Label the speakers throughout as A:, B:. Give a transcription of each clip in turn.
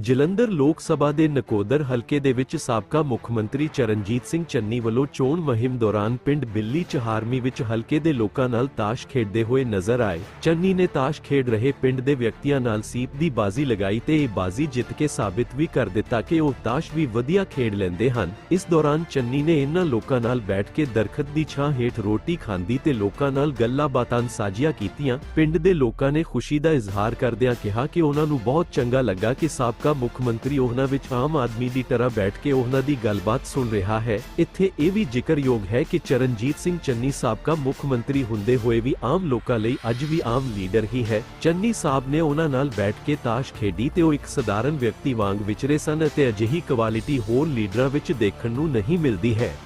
A: ਜਲੰਧਰ ਲੋਕ ਸਭਾ ਦੇ ਨਕੋਦਰ ਹਲਕੇ ਦੇ ਵਿੱਚ ਸਾਬਕਾ ਮੁੱਖ ਮੰਤਰੀ ਚਰਨਜੀਤ ਸਿੰਘ ਚੰਨੀ ਵੱਲੋਂ ਚੋਣ ਮੁਹਿੰਮ ਦੌਰਾਨ ਪਿੰਡ ਬਿੱਲੀ ਚਹਾਰਮੀ ਵਿੱਚ ਹਲਕੇ ਦੇ ਲੋਕਾਂ ਨਾਲ ਤਾਸ਼ ਖੇਡਦੇ ਹੋਏ ਨਜ਼ਰ ਆਏ। ਚੰਨੀ ਨੇ ਤਾਸ਼ ਖੇਡ ਰਹੇ ਪਿੰਡ ਦੇ ਵਿਅਕਤੀਆਂ ਨਾਲ ਸੀਪ ਦੀ ਬਾਜ਼ੀ ਲਗਾਈ ਤੇ ਇਹ ਬਾਜ਼ੀ ਜਿੱਤ ਕੇ ਸਾਬਿਤ ਵੀ ਕਰ ਦਿੱਤਾ ਕਿ ਉਹ ਤਾਸ਼ ਵੀ ਵਧੀਆ ਖੇਡ ਲੈਂਦੇ ਹਨ। ਇਸ ਦੌਰਾਨ ਚੰਨੀ ਨੇ ਇਹਨਾਂ ਲੋਕਾਂ ਨਾਲ ਬੈਠ ਕੇ ਦਰਖਤ ਦੀ ਛਾਂ ਹੇਠ ਰੋਟੀ ਖਾਂਦੀ ਤੇ ਲੋਕਾਂ ਨਾਲ ਗੱਲਾਂ ਬਾਤਾਂ ਸਾਂਝੀਆਂ ਕੀਤੀਆਂ। ਪਿੰਡ ਦੇ ਲੋਕਾਂ ਨੇ ਖੁਸ਼ੀ ਦਾ ਇਜ਼ਹਾਰ ਕਰਦਿਆਂ ਕਿਹਾ ਕਿ ਉਹਨਾਂ ਨੂੰ ਬਹੁਤ ਚੰਗਾ ਲੱਗਾ ਕਿ ਸਾਬਕਾ ਮੁੱਖ ਮੰਤਰੀ ਉਹਨਾਂ ਵਿੱਚ ਆਮ ਆਦਮੀ ਦੀ ਤਰ੍ਹਾਂ ਬੈਠ ਕੇ ਉਹਨਾਂ ਦੀ ਗੱਲਬਾਤ ਸੁਣ ਰਿਹਾ ਹੈ। ਇੱਥੇ ਇਹ ਵੀ ਜ਼ਿਕਰਯੋਗ ਹੈ ਕਿ ਚਰਨਜੀਤ ਸਿੰਘ ਚੰਨੀ ਸਾਬਕਾ ਮੁੱਖ ਮੰਤਰੀ ਹੁੰਦੇ ਹੋਏ ਵੀ ਆਮ ਲੋਕਾਂ ਲਈ ਅੱਜ ਵੀ ਆਮ ਲੀਡਰ ਹੀ ਹੈ। ਚੰਨੀ ਸਾਹਿਬ ਨੇ ਉਹਨਾਂ ਨਾਲ ਬੈਠ ਕੇ ਤਾਸ਼ ਖੇਡੀ ਤੇ ਉਹ ਇੱਕ ਸਧਾਰਨ ਵਿਅਕਤੀ ਵਾਂਗ ਵਿਚਰੇ ਸਨ ਅਤੇ ਅਜਿਹੀ ਕੁਆਲਿਟੀ ਹੋਰ ਲੀਡਰਾਂ ਵਿੱਚ ਦੇਖਣ ਨੂੰ ਨਹੀਂ ਮਿਲਦੀ ਹੈ।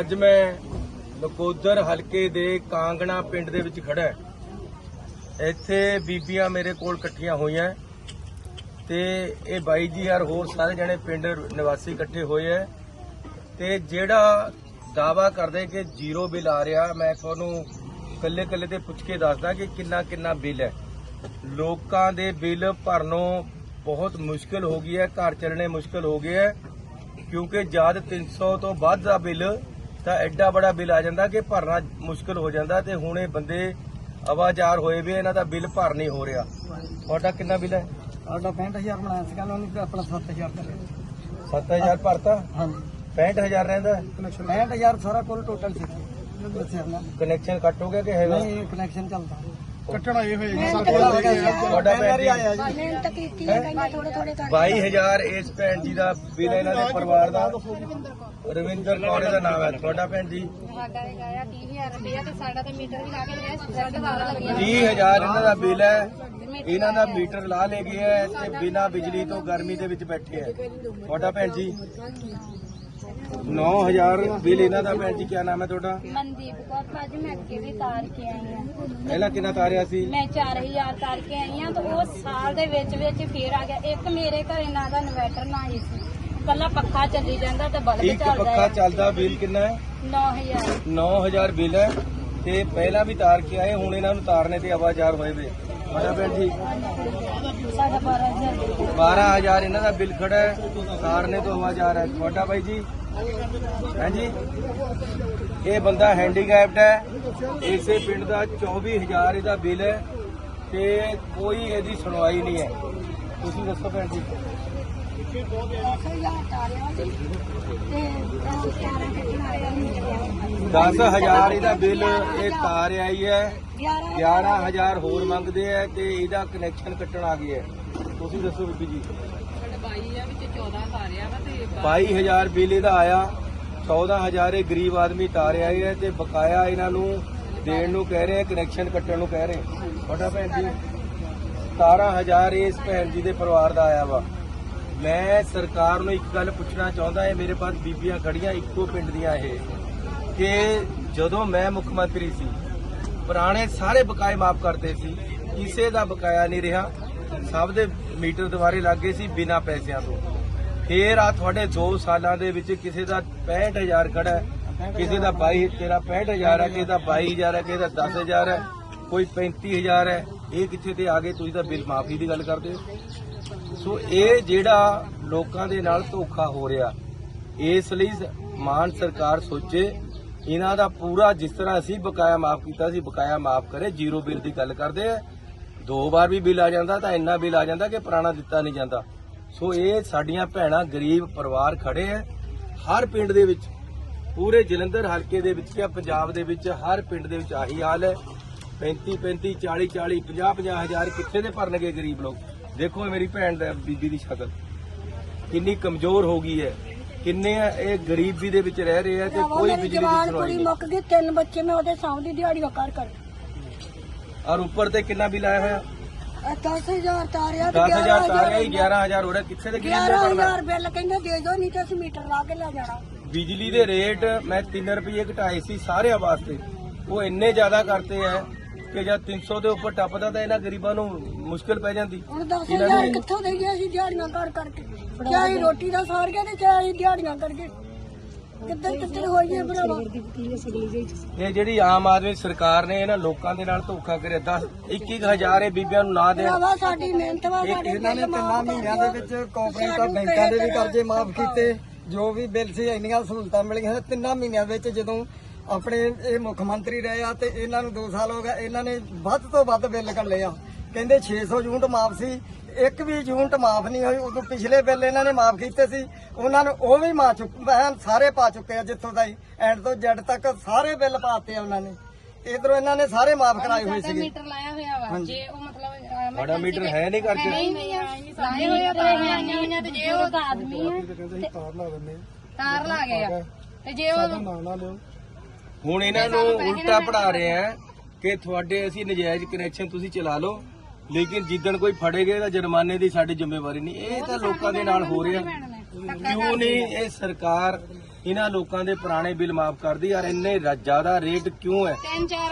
B: ਅੱਜ ਮੈਂ ਨਕੋਦਰ ਹਲਕੇ ਦੇ ਕਾਂਗਣਾ ਪਿੰਡ ਦੇ ਵਿੱਚ ਖੜਾ ਹਾਂ। ਇੱਥੇ ਬੀਬੀਆਂ ਮੇਰੇ ਕੋਲ ਇਕੱਠੀਆਂ ਹੋਈਆਂ। ਤੇ ਇਹ ਬਾਈ ਜੀ ਯਾਰ ਹੋਰ ਸਾਰੇ ਜਣੇ ਪਿੰਡ ਨਿਵਾਸੀ ਇਕੱਠੇ ਹੋਏ ਐ ਤੇ ਜਿਹੜਾ ਦਾਵਾ ਕਰਦੇ ਕਿ ਜ਼ੀਰੋ ਬਿੱਲ ਆ ਰਿਹਾ, ਮੈਂ ਤੁਹਾਨੂੰ ਕੱਲੇ ਕੱਲੇ ਤੇ ਪੁੱਛ ਕੇ ਦੱਸਦਾ ਕਿ ਕਿੰਨਾ ਕਿੰਨਾ ਬਿੱਲ ਹੈ। ਲੋਕਾਂ ਦੇ ਬਿੱਲ ਭਰਨੋਂ ਬਹੁਤ ਮੁਸ਼ਕਲ ਹੋ ਗਈ ਹੈ, ਘਰ ਚੱਲਣੇ ਮੁਸ਼ਕਲ ਹੋ ਗਏ ਹੈ। ਕਿਉਂਕਿ ਜਦ 300 ਤੋਂ ਵੱਧ ਦਾ ਬਿੱਲ, ਤਾਂ ਐਡਾ ਬੜਾ ਬਿੱਲ ਆ ਜਾਂਦਾ ਕਿ ਭਰਨਾ ਮੁਸ਼ਕਲ ਹੋ ਜਾਂਦਾ ਤੇ ਹੁਣ ਇਹ ਬੰਦੇ ਆਵਾਜ਼ਾਰ ਹੋਏ ਵੀ ਇਹਨਾਂ ਦਾ ਬਿੱਲ ਭਰ ਨਹੀਂ ਹੋ ਰਿਹਾ। ਤੁਹਾਡਾ ਕਿੰਨਾ ਬਿੱਲ ਹੈ?
C: ਸਾਡਾ 65000 ਬਣਾਇਆ ਸੀਗਾ ਉਹਨੇ ਤੇ ਆਪਣਾ 7000 ਕਰਿਆ
B: 7000 ਭਰਤਾ?
C: ਹਾਂਜੀ।
B: 65000 ਰਹਿੰਦਾ?
C: 65000 ਸਾਰਾ ਕੁੱਲ ਟੋਟਲ ਸੀ ਦੱਸਿਆ ਨਾ
B: ਕਨੈਕਸ਼ਨ ਕੱਟ ਹੋ ਗਿਆ ਕਿ ਹੈਗਾ?
C: ਨਹੀਂ ਕਨੈਕਸ਼ਨ ਚੱਲਦਾ।
B: ਕੱਟਣਾ ਇਹ ਹੋਏਗਾ ਤੁਹਾਡਾ ਭੈਣ ਜੀ।
D: ਮਿਹਨਤ ਕੀਤੀ ਹੈ ਕਹਿੰਦੇ ਥੋੜੇ ਥੋੜੇ ਕਰਕੇ
B: 22000 ਇਸ ਭੈਣ ਜੀ ਦਾ ਬਿੱਲ ਹੈ ਇਹਨਾਂ ਦੇ ਪਰਿਵਾਰ ਦਾ। ਰਵਿੰਦਰ ਕੌਰ ਦਾ ਨਾਮ ਹੈ। ਤੁਹਾਡਾ ਭੈਣ ਜੀ?
D: ਸਾਡਾ ਹੈਗਾ ਆ 30000 ਰੁਪਇਆ ਤੇ ਸਾਡਾ ਤੇ ਮੀਟਰ ਵੀ ਲਾ ਕੇ ਲਿਆ ਸਾਡੇ ਵਾਲਾ ਲੱਗਿਆ।
B: 30000 ਇਹਨਾਂ ਦਾ ਬਿੱਲ ਹੈ। ਇਹਨਾਂ ਦਾ ਮੀਟਰ ਲਾ ਲੇ ਗਿਆ ਹੈ ਤੇ ਬਿਨਾ ਬਿਜਲੀ ਤੋਂ ਗਰਮੀ ਦੇ ਵਿੱਚ ਬੈਠੇ ਹੈ। ਤੁਹਾਡਾ ਭੈਣ ਜੀ? 9000 ਬਿੱਲ ਇਹਨਾਂ ਦਾ ਭੈਣ ਜੀ ਕੀ ਨਾਮ ਹੈ ਤੁਹਾਡਾ?
D: ਮਨਦੀਪ ਕੌਰ ਭਾਜੀ ਮੈਂ ਅੱਗੇ ਵੀ ਤਾਰ ਕੇ ਆਈ ਆ
B: ਪਹਿਲਾਂ ਕਿੰਨਾ ਤਾਰਿਆ ਸੀ?
D: ਮੈਂ 4000 ਤਾਰ ਕੇ ਆਈ ਆ ਤਾਂ ਉਹ ਸਾਲ ਦੇ ਵਿੱਚ ਵਿੱਚ ਫੇਰ ਆ ਗਿਆ। ਇੱਕ ਮੇਰੇ ਘਰੇ ਨਾ ਦਾ ਇਨਵਰਟਰ ਨਾ ਹੀ ਸੀ। ਕੱਲਾ ਪੱਖਾ ਚੱਲੀ ਜਾਂਦਾ ਤੇ ਬਲਬ
B: ਇੱਕ
D: ਚੱਲਦਾ
B: ਪੱਖਾ
D: ਹੈ
B: ਚੱਲਦਾ ਬਿੱਲ ਕਿੰਨਾ ਹੈ?
D: 9000
B: 9000 ਬਿੱਲ ਹੈ ਤੇ ਪਹਿਲਾਂ ਵੀ ਤਾਰ ਕੇ ਆਏ ਹੁਣ ਇਹਨਾਂ ਨੂੰ ਤਾਰਨੇ ਤੇ ਆਵਾਜ਼ਾਰ ਹੋਏ ਵੇ ਤੁਹਾਡਾ ਭੈਣ ਜੀ।
D: ਸਾਡਾ 12000
B: 12000 ਇਹਨਾਂ ਦਾ ਬਿੱਲ ਖੜਾ ਹੈ ਤਾਰਨੇ ਤੋਂ ਆਵਾਜ਼ਾਰ ਹੈ। ਤੁਹਾਡਾ ਬਾਈ ਜੀ? ਹਾਂਜੀ। ਇਹ ਬੰਦਾ ਹੈਂਡੀਕੈਪਡ ਹੈ। ਇਸੇ ਪਿੰਡ ਦਾ 24000 ਇਹਦਾ ਬਿੱਲ ਹੈ ਤੇ ਕੋਈ ਇਹਦੀ ਸੁਣਵਾਈ ਨਹੀਂ ਹੈ। ਤੁਸੀਂ ਦੱਸੋ ਭੈਣ ਜੀ।
D: ਦਸ
B: ਹਜ਼ਾਰ ਇਹਦਾ ਬਿੱਲ ਇਹ ਤਾਰ ਆਈ ਹੈ।
D: 11
B: 11000 ਹੋਰ ਮੰਗਦੇ ਆ ਤੇ ਇਹਦਾ ਕਨੈਕਸ਼ਨ ਕੱਟਣ ਆ ਗਿਆ ਤੁਸੀਂ ਦੱਸੋ ਬੀਬੀ ਜੀ। 22000 ਬਿੱਲ ਇਹਦਾ ਆਇਆ 14000 ਇਹ ਗਰੀਬ ਆਦਮੀ ਤਾਰਿਆ ਹੈ ਤੇ ਬਕਾਇਆ ਇਹਨਾਂ ਨੂੰ ਦੇਣ ਨੂੰ ਕਹਿ ਰਹੇ ਕਨੈਕਸ਼ਨ ਕੱਟਣ ਨੂੰ ਕਹਿ ਰਹੇ ਤੁਹਾਡਾ ਭੈਣ ਜੀ 17000 ਇਸ ਭੈਣ ਜੀ ਦੇ ਪਰਿਵਾਰ ਦਾ ਆਇਆ ਵਾ। ਮੈਂ ਸਰਕਾਰ ਨੂੰ ਇੱਕ ਗੱਲ ਪੁੱਛਣਾ ਚਾਹੁੰਦਾ ਹੈ ਮੇਰੇ ਪਾਸ ਬੀਬੀਆਂ ਖੜੀਆਂ ਇੱਕੋ ਪਿੰਡ ਦੀਆਂ ਇਹ। ਕਿ ਜਦੋਂ ਮੈਂ ਮੁੱਖ ਮੰਤਰੀ ਸੀ ਪੁਰਾਣੇ ਸਾਰੇ ਬਕਾਏ ਮਾਫ ਕਰਦੇ ਸੀ ਕਿਸੇ ਦਾ ਬਕਾਇਆ ਨਹੀਂ ਰਿਹਾ। ਸਭ ਦੇ ਮੀਟਰ ਦੁਆਰੇ ਲੱਗੇ ਸੀ ਬਿਨਾਂ ਪੈਸਿਆਂ ਤੋਂ। ਫੇਰ ਆ ਤੁਹਾਡੇ 2 ਸਾਲਾਂ ਦੇ ਵਿੱਚ ਕਿਸੇ ਦਾ 65000 ਖੜਾ ਹੈ। ਕਿਸੇ ਦਾ 22 ਤੇਰਾ 65000 ਹੈ, ਕਿਸੇ ਦਾ 22000 ਹੈ, ਕਿਸੇ ਦਾ 10000 ਹੈ, ਕੋਈ 35000 ਹੈ। ਇਹ ਕਿੱਥੇ ਤੇ ਆ ਗਏ? ਤੁਸੀਂ ਤਾਂ ਬਿੱਲ ਮਾਫੀ ਦੀ ਗੱਲ ਕਰਦੇ ਹੋ। ਸੋ ਇਹ ਜਿਹੜਾ ਲੋਕਾਂ ਦੇ ਨਾਲ ਧੋਖਾ ਹੋ ਰਿਹਾ, ਇਸ ਲਈ ਮਾਨ ਸਰਕਾਰ ਸੋਚੇ, ਇਹਨਾਂ ਦਾ ਪੂਰਾ ਜਿਸ ਤਰ੍ਹਾਂ ਅਸੀਂ ਬਕਾਇਆ ਮਾਫ ਕੀਤਾ ਸੀ, ਬਕਾਇਆ ਮਾਫ ਕਰੇ, ਜ਼ੀਰੋ ਬਿੱਲ ਦੀ ਗੱਲ ਕਰਦੇ ਆ। ਦੋ ਵਾਰ ਵੀ ਬਿੱਲ ਆ ਜਾਂਦਾ ਤਾਂ ਇੰਨਾ ਬਿੱਲ ਆ ਜਾਂਦਾ ਕਿ ਪੁਰਾਣਾ ਦਿੱਤਾ ਨਹੀਂ ਜਾਂਦਾ। ਸੋ ਇਹ ਸਾਡੀਆਂ ਭੈਣਾਂ ਗਰੀਬ ਪਰਿਵਾਰ ਖੜੇ ਆ ਹਰ ਪਿੰਡ ਦੇ ਵਿੱਚ ਪੂਰੇ ਜਲੰਧਰ ਹਲਕੇ ਦੇ ਵਿੱਚ ਜਾਂ ਪੰਜਾਬ ਦੇ ਵਿੱਚ ਹਰ ਪਿੰਡ ਦੇ ਵਿੱਚ ਆਹੀ ਹਾਲ ਹੈ 35 35 40 40 50 50 ਹਜ਼ਾਰ ਕਿੱਥੇ ਦੇ ਭਰਨਗੇ ਗਰੀਬ ਲੋਕ? ਦੇਖੋ ਇਹ ਮੇਰੀ ਭੈਣ ਦਾ ਬੀਬੀ ਦੀ ਸ਼ਕਲ। ਕਿੰਨੀ ਕਮਜ਼ੋਰ ਹੋ ਗਈ ਹੈ ਕਿੰਨੇ ਇਹ ਗਰੀਬੀ ਦੇ ਵਿੱਚ ਰਹਿ ਰਹੇ ਆ ਤੇ ਕੋਈ ਬਿਜਲੀ ਦੀ
D: ਕੁੜੀ
B: ਨਹੀਂ।
D: ਮੁੱਕ ਗਈ ਤਿੰਨ ਬੱਚੇ ਮੈਂ ਉਹਦੇ ਸਾਹਮਣੇ ਦਿਹਾੜੀਆਂ ਕਰ ਕਰ
B: ਔਰ ਉੱਪਰ ਤੇ ਕਿੰਨਾ ਬਿੱਲ ਆਇਆ ਹੋਇਆ?
D: 10000 ਤਾਰਿਆ ਤੇ
B: 10000 ਤਾਰਿਆ ਹੀ 11000 ਹੋ ਰਿਹਾ ਕਿੱਥੇ ਦੇ ਗਰੀਬ ਨੇ ਭਰਨਾ?
D: 11000 ਬਿੱਲ ਕਹਿੰਦੇ ਦੇ ਦਿਓ ਨਹੀਂ ਤੇ ਅਸੀਂ ਮੀਟਰ ਲਾ ਕੇ ਲੈ ਜਾਣਾ।
B: ਬਿਜਲੀ ਦੇ ਰੇਟ ਮੈਂ 3 ਰੁਪਏ ਘਟਾਏ ਸੀ ਸਾਰਿਆਂ ਵਾਸਤੇ। ਉਹ ਇੰਨੇ ਜ਼ਿਆਦਾ ਕਰਤੇ ਐ ਕਿ ਜਦ 300 ਦੇ ਉੱਪਰ ਟੱਪਦਾ ਤਾਂ ਇਹਨਾਂ ਗਰੀਬਾਂ ਨੂੰ ਮੁਸ਼ਕਲ ਪੈ ਜਾਂਦੀ।
D: ਹੁਣ
B: ਇਹਨਾਂ
D: 10000
B: ਨੇ-
D: ਕਿੱਥੋਂ ਦੇਈਏ ਅਸੀਂ ਦਿਹਾੜੀਆਂ ਕਰ ਕਰਕੇ? ਚਾਹੇ ਰੋਟੀ ਦਾ ਸਾਰ ਕੇ ਤੇ ਚਾਹੇ ਦਿਹਾੜੀਆਂ ਕਰਕੇ।
C: ਭਰਾਵਾ?
B: ਇਹ ਜਿਹੜੀ ਆਮ ਆਦਮੀ ਸਰਕਾਰ ਨੇ ਇਹਨਾਂ ਲੋਕਾਂ ਦੇ ਨਾਲ ਧੋਖਾ ਕਰਿਆ 10 21000 ਇਹ ਬੀਬੀਆਂ ਨੂੰ ਨਾ ਦੇਣ।
C: ਭਰਾਵਾ ਸਾਡੀ ਮਿਹਨਤ ਵਾ ਸਾਡੇ
E: ਇਹਨਾਂ ਨੇ ਤਿੰਨਾਂ ਮਹੀਨਿਆਂ ਦੇ ਵਿੱਚ ਕੋਆਪਰੇਟਿਵ ਬੈਂਕਾਂ ਦੇ ਵੀ ਕਰਜ਼ੇ ਮਾਫ ਕੀਤੇ ਜੋ ਵੀ ਬਿੱਲ ਸੀ ਇੰਨੀਆਂ ਸਹੂਲਤਾਂ ਮਿਲੀਆਂ ਤਿੰਨਾਂ ਮਹੀਨਿਆਂ ਵਿੱਚ ਜਦੋਂ ਆਪਣੇ ਇਹ ਮੁੱਖ ਮੰਤਰੀ ਰਹੇ ਆ ਤੇ ਇਹਨਾਂ ਨੂੰ 2 ਸਾਲ ਹੋ ਗਏ ਇਹਨਾਂ ਨੇ ਵੱਧ ਤੋਂ ਵੱਧ ਬਿੱਲ ਕੱਢੇ ਆ। ਕਹਿੰਦੇ 600 ਯੂਨਿਟ ਮਾਫ ਸੀ ਇੱਕ ਵੀ ਯੂਨਿਟ ਮਾਫ ਨਹੀਂ ਹੋਈ ਉਦੋਂ ਪਿਛਲੇ ਬਿੱਲ ਇਹਨਾਂ ਨੇ ਮਾਫ ਕੀਤੇ ਸੀ। ਉਹਨਾਂ ਨੂੰ ਉਹ ਵੀ ਮਾ ਚੁੱਕ ਸਾਰੇ ਪਾ ਚੁੱਕੇ ਆ ਜਿੱਥੋਂ ਤਾਈ ਐਂਡ ਤੋਂ ਜੈਡ ਤੱਕ ਸਾਰੇ ਬਿੱਲ ਪਾਤੇ ਆ ਉਹਨਾਂ ਨੇ। ਇਧਰੋਂ ਇਹਨਾਂ ਨੇ ਸਾਰੇ ਮਾਫ ਕਰਾਏ ਹੋਏ ਸੀਗੇ।
D: ਮੀਟਰ ਲਾਇਆ ਹੋਇਆ ਵਾ। ਜੇ ਉਹ ਮਤਲਬ ਅਹ, ਮੈਂ
B: ਬੜਾ ਮੀਟਰ ਹੈ ਨਹੀਂ ਕਰਕੇ
D: ਨਹੀਂ ਨਹੀਂ ਲਾਏ ਹੋਏ ਆ ਤਾਂ ਆਈਆਂ ਹੋਈਆਂ ਤੇ ਜੇ ਉਹ ਆਦਮੀ ਹੈ ਤਾਰ ਲਾ ਗਏ ਆ। ਤੇ ਜੇ ਉਹ
B: ਹੁਣ ਇਹਨਾਂ ਨੂੰ ਉਲਟਾ ਪੜਾ ਰਹੇ ਆ। ਕਿ ਤੁਹਾਡੇ ਅਸੀਂ ਨਜਾਇਜ਼ ਕਨੈਕਸ਼ਨ ਤੁਸੀਂ ਚਲਾ ਲਓ। ਲੇਕਿਨ ਜਿੱਦਣ ਕੋਈ ਫੜੇਗੇ ਤਾਂ ਜੁਰਮਾਨੇ ਦੀ ਸਾਡੀ ਜ਼ਿੰਮੇਵਾਰੀ ਨਹੀਂ। ਇਹ ਤਾਂ ਲੋਕਾਂ ਦੇ ਨਾਲ ਹੋ ਰਿਹਾ। ਕਿਉਂ ਨਹੀਂ? ਇਹ ਸਰਕਾਰ ਇਹਨਾਂ ਲੋਕਾਂ ਦੇ ਪੁਰਾਣੇ ਬਿੱਲ ਮਾਫ ਕਰਦੀ ਯਾਰ ਇੰਨੇ ਜ਼ਿਆਦਾ ਰੇਟ ਕਿਉਂ ਹੈ?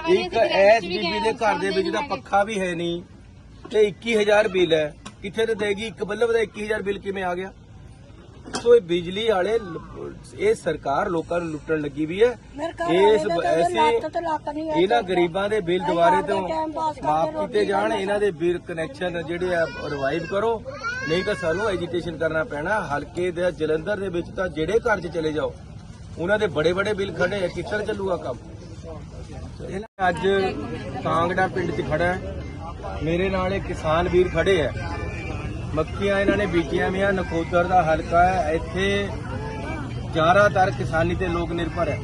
B: ਇੱਕ ਐਸ ਬੀਬੀ ਦੇ ਘਰ ਦੇ ਵਿੱਚ ਤਾਂ ਪੱਖਾ ਵੀ ਹੈ ਨਹੀਂ ਤੇ 21000 ਬਿੱਲ ਹੈ। ਕਿੱਥੇ ਤੇ ਦੇਗੀ? ਇੱਕ ਬੱਲਬ ਦਾ 21000 ਬਿੱਲ ਕਿਵੇਂ ਆ ਗਿਆ? ਸੋ ਇਹ ਬਿਜਲੀ ਵਾਲੇ ਇਹ ਸਰਕਾਰ ਲੋਕਾਂ ਨੂੰ ਲੁੱਟਣ ਲੱਗੀ ਵੀ ਹੈ। ਇਸ ਐਸੇ ਇਹਨਾਂ ਗਰੀਬਾਂ ਦੇ ਬਿੱਲ ਦੁਬਾਰੇ ਤੋਂ ਮਾਫ ਕੀਤੇ ਜਾਣ ਇਹਨਾਂ ਦੇ ਬਿੱਲ ਕਨੈਕਸ਼ਨ ਜਿਹੜੇ ਆ ਰਿਵਾਈਵ ਕਰੋ। ਨਹੀਂ ਤਾਂ ਸਾਨੂੰ ਐਜੀਟੇਸ਼ਨ ਕਰਨਾ ਪੈਣਾ। ਹਲਕੇ ਦੇ ਜਲੰਧਰ ਦੇ ਵਿੱਚ ਤਾਂ ਜਿਹੜੇ ਘਰ 'ਚ ਚਲੇ ਜਾਓ ਉਹਨਾਂ ਦੇ ਬੜੇ ਬੜੇ ਬਿੱਲ ਖੜੇ ਆ। ਕਿੱਧਰ ਚੱਲੂਗਾ ਕੰਮ? ਅੱਜ ਕਾਂਗੜਾ ਪਿੰਡ 'ਚ ਖੜਾ। ਮੇਰੇ ਨਾਲ ਇਹ ਕਿਸਾਨ ਵੀਰ ਖੜੇ ਆ। ਮੱਕੀਆਂ ਇਹਨਾਂ ਨੇ ਬੀਜੀਆਂ ਵੀਆਂ ਨਕੋਦਰ ਦਾ ਹਲਕਾ ਹੈ ਇੱਥੇ ਜ਼ਿਆਦਾਤਰ ਕਿਸਾਨੀ ਤੇ ਲੋਕ ਨਿਰਭਰ ਹੈ।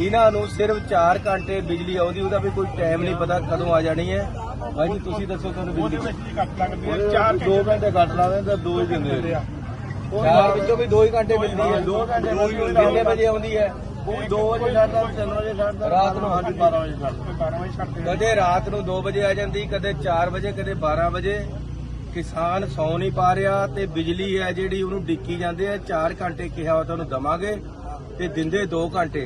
B: ਇਹਨਾਂ ਨੂੰ ਸਿਰਫ 4 ਘੰਟੇ ਬਿਜਲੀ ਆਉਂਦੀ ਉਹਦਾ ਵੀ ਕੋਈ ਟਾਈਮ ਨਹੀਂ ਪਤਾ ਕਦੋਂ ਆ ਜਾਣੀ ਹੈ। ਭਾਈ ਜੀ ਤੁਸੀਂ ਦੱਸੋ ਤੁਹਾਨੂੰ ਬਿਜਲੀ ਕੱਟ ਲੱਗਦੀ ਹੈ 4 2 ਘੰਟੇ ਕੱਟ ਲਾ ਦਿੰਦੇ ਦੋ ਹੀ ਦਿੰਦੇ ਆ। ਚਾਰ ਵਿੱਚੋਂ ਵੀ 2 ਹੀ ਘੰਟੇ ਮਿਲਦੀ ਹੈ। 2 ਘੰਟੇ ਕਿੰਨੇ ਵਜੇ ਆਉਂਦੀ ਹੈ? ਕੋਈ 2 ਵਜੇ ਛੱਡਦਾ 3 ਵਜੇ ਛੱਡਦਾ ਰਾਤ ਨੂੰ ਹਾਂਜੀ 12 ਵਜੇ ਛੱਡਦਾ 12 ਵਜੇ ਛੱਡਦੇ ਕਦੇ ਰਾਤ ਨੂੰ 2 ਵਜੇ ਆ ਜਾਂਦੀ ਕਦੇ 4 ਵਜੇ ਕਦੇ 12 ਵਜੇ। ਕਿਸਾਨ ਸੌ ਨਹੀਂ ਪਾ ਰਿਹਾ ਤੇ ਬਿਜਲੀ ਹੈ ਜਿਹੜੀ ਉਹਨੂੰ ਡਿੱਕੀ ਜਾਂਦੇ ਆ 4 ਘੰਟੇ ਕਿਹਾ ਉਹ ਤੁਹਾਨੂੰ ਦਵਾਂਗੇ ਤੇ ਦਿੰਦੇ 2 ਘੰਟੇ।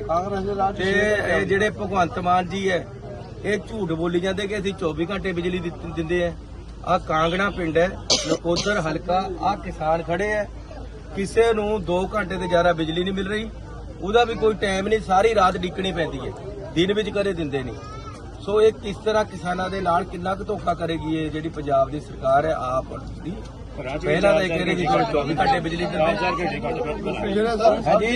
B: ਤੇ ਇਹ ਜਿਹੜੇ ਭਗਵੰਤ ਮਾਨ ਜੀ ਹੈ ਇਹ ਝੂਠ ਬੋਲੀ ਜਾਂਦੇ ਕਿ ਅਸੀਂ 24 ਘੰਟੇ ਬਿਜਲੀ ਦਿੱਤ- ਦਿੰਦੇ ਆ। ਆ ਕਾਂਗੜਾ ਪਿੰਡ ਹੈ ਨਕੋਦਰ ਹਲਕਾ ਆ ਕਿਸਾਨ ਖੜੇ ਆ। ਕਿਸੇ ਨੂੰ 2 ਘੰਟੇ ਤੋਂ ਜ਼ਿਆਦਾ ਬਿਜਲੀ ਨਹੀਂ ਮਿਲ ਰਹੀ ਉਹਦਾ ਵੀ ਕੋਈ ਟਾਈਮ ਨਹੀਂ ਸਾਰੀ ਰਾਤ ਡਿੱਕਣੀ ਪੈਂਦੀ ਹੈ। ਦਿਨ ਵਿੱਚ ਕਦੇ ਦਿੰਦੇ ਨਹੀਂ। ਸੋ ਇਹ ਕਿਸ ਤਰ੍ਹਾਂ ਕਿਸਾਨਾਂ ਦੇ ਨਾਲ ਕਿੰਨਾ ਕੁ ਧੋਖਾ ਕਰੇਗੀ ਇਹ ਜਿਹੜੀ ਪੰਜਾਬ ਦੀ ਸਰਕਾਰ ਹੈ ਆਪ ਦੀ ਪਹਿਲਾਂ ਤਾਂ ਇਹ ਕਹਿ ਰਹੀ ਕਿ 24 ਘੰਟੇ ਬਿਜਲੀ ਦਿੰਦੇ ਹਾਂਜੀ।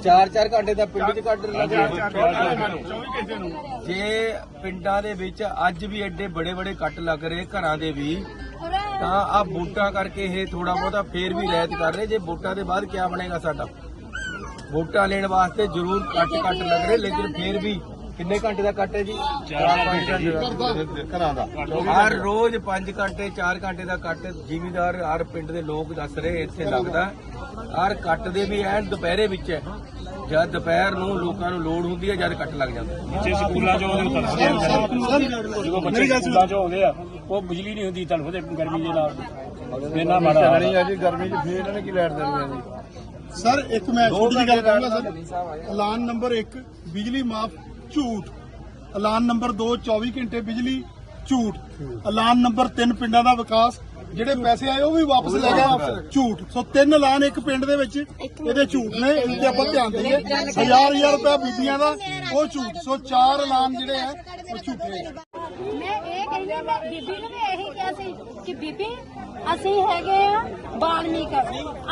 B: ਚਾਰ ਚਾਰ ਘੰਟੇ ਦਾ ਪਿੰਡ 'ਚ ਕੱਢ ਜੇ ਪਿੰਡਾਂ ਦੇ ਵਿੱਚ ਅੱਜ ਵੀ ਐਡੇ ਬੜੇ ਬੜੇ ਕੱਟ ਲੱਗ ਰਹੇ ਘਰਾਂ ਦੇ ਵੀ ਤਾਂ ਆ ਵੋਟਾਂ ਕਰਕੇ ਇਹ ਥੋੜਾ ਬਹੁਤਾ ਫੇਰ ਵੀ ਰਹਿਤ ਕਰ ਰਹੇ। ਜੇ ਵੋਟਾਂ ਦੇ ਬਾਅਦ ਕੀ ਬਣੇਗਾ ਸਾਡਾ? ਵੋਟਾਂ ਲੈਣ ਵਾਸਤੇ ਜ਼ਰੂਰ ਕੱਟ ਕੱਟ ਲੱਗ ਰਹੇ ਲੇਕਿਨ ਫੇਰ ਵੀ ਕਿੰਨੇ ਘੰਟੇ ਦਾ ਕੱਟ ਹੈ ਜੀ? 4 ਘੰਟੇ ਘਰਾਂ ਦਾ। ਹਰ ਰੋਜ਼ 5 ਘੰਟੇ 4 ਘੰਟੇ ਦਾ ਕੱਟ ਜ਼ਿਮੀਦਾਰ ਹਰ ਪਿੰਡ ਦੇ ਲੋਕ ਦੱਸ ਰਹੇ ਇੱਥੇ ਲੱਗਦਾ। ਹਰ ਕੱਟ ਦੇ ਵੀ ਐਨ ਦੁਪਹਿਰੇ ਵਿੱਚ ਹੈ। ਜਦ ਦੁਪਹਿਰ ਨੂੰ ਲੋਕਾਂ ਨੂੰ ਲੋੜ ਹੁੰਦੀ ਹੈ ਜਦ ਕੱਟ ਲੱਗ ਜਾਂਦਾ।
F: ਬੱਚੇ ਸਕੂਲਾਂ ਚੋਂ ਆਉਂਦੇ ਉਤਰਦੇ ਆ ਜਦੋਂ ਬੱਚੇ ਸਕੂਲਾਂ ਚੋਂ ਆਉਂਦੇ ਆ ਉਹ ਬਿਜਲੀ ਨਹੀਂ ਹੁੰਦੀ ਤੁਹਾਨੂੰ ਪਤਾ ਗਰਮੀ ਦੇ ਨਾਲ। ਇੰਨਾ ਮਾੜਾ ਹਾਲ ਆ।
B: ਜੀ ਗਰਮੀ 'ਚ ਫੇਰ ਇਹਨਾਂ ਨੇ ਕੀ ਲੈਟ ਦੇਣੀ ਹੈ ਜੀ?
G: ਸਰ ਇੱਕ ਮੈਂ ਛੋਟੀ ਜਿਹੀ ਗੱਲ ਕਰਾਂਗਾ ਸਰ। ਐਲਾਨ ਨੰਬਰ 1 ਬਿਜਲੀ ਮਾਫ ਝੂਠ। ਐਲਾਨ ਨੰਬਰ 2 24 ਘੰਟੇ ਬਿਜਲੀ ਝੂਠ। ਐਲਾਨ ਨੰਬਰ 3 ਪਿੰਡਾਂ ਦਾ ਵਿਕਾਸ। ਜਿਹੜੇ ਪੈਸੇ ਆਏ ਉਹ ਵੀ ਵਾਪਸ ਲੈ ਗਿਆ ਝੂਠ। ਸੋ ਤਿੰਨ ਐਲਾਨ ਇੱਕ ਪਿੰਡ ਦੇ ਵਿੱਚ ਇਹਦੇ ਝੂਠ ਨੇ ਇਹ ਤੇ ਆਪਾਂ ਧਿਆਨ ਦੇਈਏ। ਹਜ਼ਾਰ ਹਜ਼ਾਰ ਰੁਪਏ ਬੀਬੀਆਂ ਦਾ ਉਹ ਝੂਠ। ਸੋ ਚਾਰ ਐਲਾਨ ਜਿਹੜੇ ਆ ਉਹ ਝੂਠੇ
D: ਮੈਂ ਇਹ ਕਹਿੰਦੀ ਮੈਂ ਬੀਬੀ ਨੂੰ ਵੀ ਇਹੀ ਕਿਹਾ ਸੀ ਕਿ ਬੀਬੀ ਅਸੀਂ ਹੈਗੇ ਆ ਬਾਲਮੀਕ।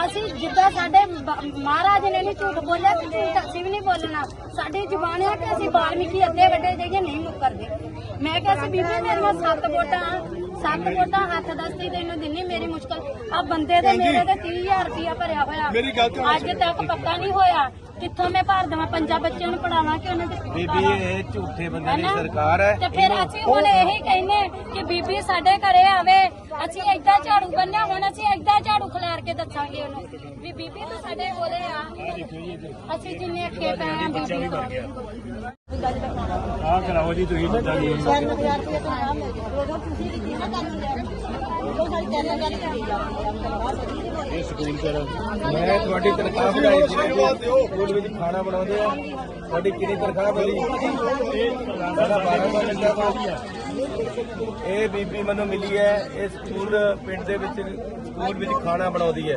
D: ਅਸੀਂ ਜਿੱਦਾਂ ਸਾਡੇ ਮਹਾਰਾਜ ਨੇ ਨਹੀਂ ਝੂਠ ਬੋਲਿਆ ਤੇ ਝੂਠ ਅਸੀਂ ਵੀ ਨਹੀਂ ਬੋਲਣਾ। ਸਾਡੀ ਜ਼ੁਬਾਨ ਹੈ ਕਿ ਅਸੀਂ ਬਾਲਮੀਕੀ ਅੱਧੇ ਵੱਡੇ ਜਾਈਏ ਨਹੀਂ ਮੁੱਕਰਦੇ। ਮੈਂ ਕਿਹਾ ਸੀ ਬੀਬੀ ਮੇਰੀਆਂ ਸੱਤ ਵੋਟਾਂ ਸੱਤ ਵੋਟਾਂ ਹੱਥ ਦਸਤੀ ਤੈਨੂੰ ਦਿੰਨੀ ਮੇਰੀ ਮੁਸ਼ਕਲ। ਆ ਬੰਦੇ ਦੇ ਮੇਰੇ ਤੇ 30000 ਰੁਪਇਆ ਭਰਿਆ ਹੋਇਆ।
G: ਮੇਰੀ ਗੱਲ ਤਾਂ
D: ਅੱਜ ਤੱਕ ਪੱਕਾ ਨਹੀਂ ਹੋਇਆ। ਕਿੱਥੋਂ ਮੈਂ ਭਰ ਦੇਵਾਂ? ਪੰਜਾਂ ਬੱਚਿਆਂ ਨੂੰ ਪੜਾਵਾਂ ਕਿ ਉਹਨਾਂ ਦੇ
B: ਬੀਬੀ ਇਹ ਝੂਠੇ ਬੰਦੇ ਦੀ? ਸਰਕਾਰ ਹੈ।
D: ਤੇ ਫਿਰ ਅਸੀਂ ਹੁਣ ਇਹੀ ਕਹਿੰਨੇ ਕਿ ਬੀਬੀ ਸਾਡੇ ਘਰੇ ਆਵੇ। ਅਸੀਂ ਏਦਾਂ ਝਾੜੂ ਬੰਨਿਆ ਹੁਣ ਅਸੀਂ ਏਦਾਂ ਝਾੜੂ ਖਿਲਾਰ ਕੇ ਦੱਸਾਂਗੇ ਉਹਨੂੰ। ਵੀ ਬੀਬੀ ਤੂੰ ਸਾਡੇ ਕੋਲੇ ਆ। ਅਸੀਂ ਜਿੰਨੇ ਅੱਕੇ ਪਏ ਆ ਬੀਬੀ ਤੋਂ।
F: ਆਹ ਕਰਾਓ ਜੀ ਤੁਸੀਂ ਜਿੱਦਾਂ ਵੀ। ਇਹ ਸਕੂਲ ਕਰ
B: ਮੈਂ ਤੁਹਾਡੀ ਤਨਖਾਹ ਵਧਾਈ ਸੀ ਸਕੂਲ ਵਿੱਚ ਖਾਣਾ ਬਣਾਉਂਦੇ ਆ। ਤੁਹਾਡੀ ਕਿੰਨੀ ਤਨਖਾਹ ਵਧੀ? ਸਾਡਾ 12 ਦਾ ਲੱਗਾ ਵਾ ਇਹ ਬੀਬੀ ਮੈਨੂੰ ਮਿਲੀ ਹੈ, ਇਹ ਸਕੂਲ ਪਿੰਡ ਦੇ ਵਿੱਚ, ਸਕੂਲ ਵਿੱਚ ਖਾਣਾ ਬਣਾਉਂਦੀ ਹੈ।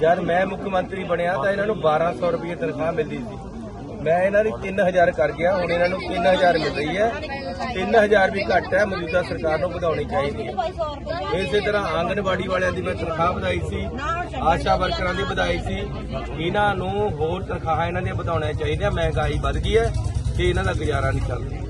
B: ਜਦ ਮੈਂ ਮੁੱਖ ਮੰਤਰੀ ਬਣਿਆ ਤਾਂ ਇਹਨਾਂ ਨੂੰ 1200 ਰੁਪਏ ਤਨਖਾਹ ਮਿਲਦੀ ਸੀ। ਮੈਂ ਇਹਨਾਂ ਦੀ 3000 ਕਰ ਗਿਆ, ਹੁਣ ਇਹਨਾਂ ਨੂੰ 3000 ਮਿਲ ਰਹੀ ਹੈ। 3000 ਵੀ ਘੱਟ ਹੈ, ਮੌਜੂਦਾ ਸਰਕਾਰ ਨੂੰ ਵਧਾਉਣੀ ਚਾਹੀਦੀ ਹੈ। ਇਸੇ ਤਰ੍ਹਾਂ ਆਂਗਨਵਾੜੀ ਵਾਲਿਆਂ ਦੀ ਮੈਂ ਤਨਖਾਹ ਵਧਾਈ ਸੀ, ਆਸ਼ਾ ਵਰਕਰਾਂ ਦੀ ਵਧਾਈ ਸੀ। ਇਹਨਾਂ ਨੂੰ ਹੋਰ ਤਨਖਾਹਾਂ ਇਹਨਾਂ ਦੀਆਂ ਵਧਾਉਣੀਆਂ ਚਾਹੀਦੀਆਂ, ਮਹਿੰਗਾਈ ਵੱਧ ਗਈ ਹੈ, ਤੇ ਇਹਨਾਂ ਦਾ ਗੁਜ਼ਾਰਾ ਨਹੀਂ ਚੱਲ